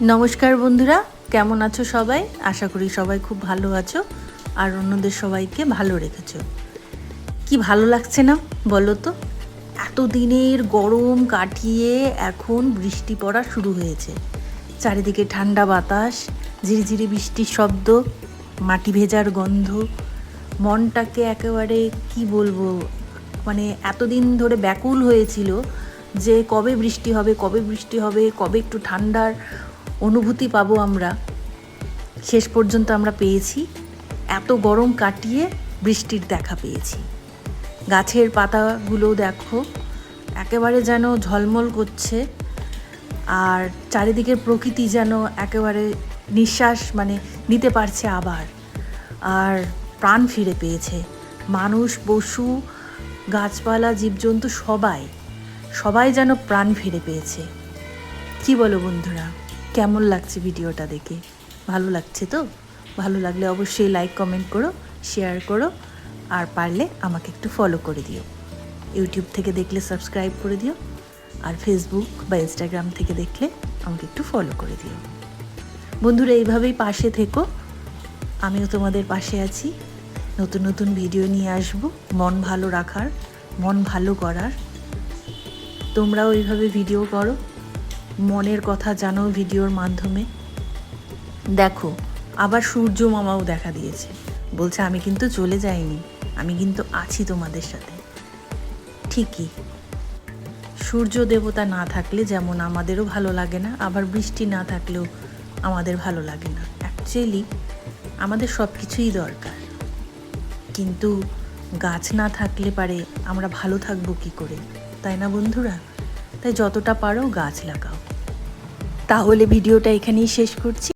নমস্কার বন্ধুরা, কেমন আছো সবাই? আশা করি সবাই খুব ভালো আছো আর অন্যদের সবাইকে ভালো রেখেছো। কি ভালো লাগছে না বলো তো? এতদিনের গরম কাটিয়ে এখন বৃষ্টি পড়া শুরু হয়েছে। চারিদিকে ঠান্ডা বাতাস, ঝিরিঝিরি বৃষ্টির শব্দ, মাটি ভেজার গন্ধ, মনটাকে একেবারে কি বলব? মানে এতদিন ধরে ব্যাকুল হয়েছিল যে কবে বৃষ্টি হবে, কবে বৃষ্টি হবে, কবে একটু ঠান্ডার অনুভূতি পাবো আমরা। শেষ পর্যন্ত আমরা পেয়েছি। এত গরম কাটিয়ে বৃষ্টির দেখা পেয়েছি। গাছের পাতাগুলো দেখো, একেবারে যেন ঝলমল করছে। আর চারিদিকের প্রকৃতি যেন একেবারে নিঃশ্বাস মানে নিতে পারছে আবার। আর প্রাণ ফিরে পেয়েছে। মানুষ, পশু, গাছপালা, জীবজন্তু, সবাই সবাই যেন প্রাণ ফিরে পেয়েছে। কি বলো বন্ধুরা? কেমন লাগছে ভিডিওটা দেখে? ভালো লাগছে তো? ভালো লাগলে অবশ্যই লাইক কমেন্ট করো শেয়ার করো, আর পারলে আমাকে একটু ফলো করে দিও। ইউটিউব থেকে দেখলে সাবস্ক্রাইব করে দিও, আর ফেসবুক বা ইনস্টাগ্রাম থেকে দেখলে আমাকে একটু ফলো করে দিও। বন্ধুরা, এইভাবেই পাশে থেকো। আমিও তোমাদের পাশে আছি। নতুন নতুন ভিডিও নিয়ে আসব। মন ভালো রাখার, মন ভালো করার। তোমরাও এইভাবে ভিডিও করো। মনের কথা জানো ভিডিওর মাধ্যমে? দেখো, আবার সূর্য মামাও দেখা দিয়েছে। বলছে, আমি কিন্তু চলে যাইনি, আমি কিন্তু আছি তোমাদের সাথে। ঠিকই। সূর্য দেবতা না থাকলে যেমন আমাদেরও ভালো লাগে না, আবার বৃষ্টি না থাকলেও আমাদের ভালো লাগে না। অ্যাকচুয়ালি আমাদের সব কিছুই দরকার। কিন্তু গাছ না থাকলে পারে আমরা ভালো থাকব কি করে? তাই না বন্ধুরা? তাই যতটা পারো গাছ লাগাও। তাহলে ভিডিওটা এখানেই শেষ করছি।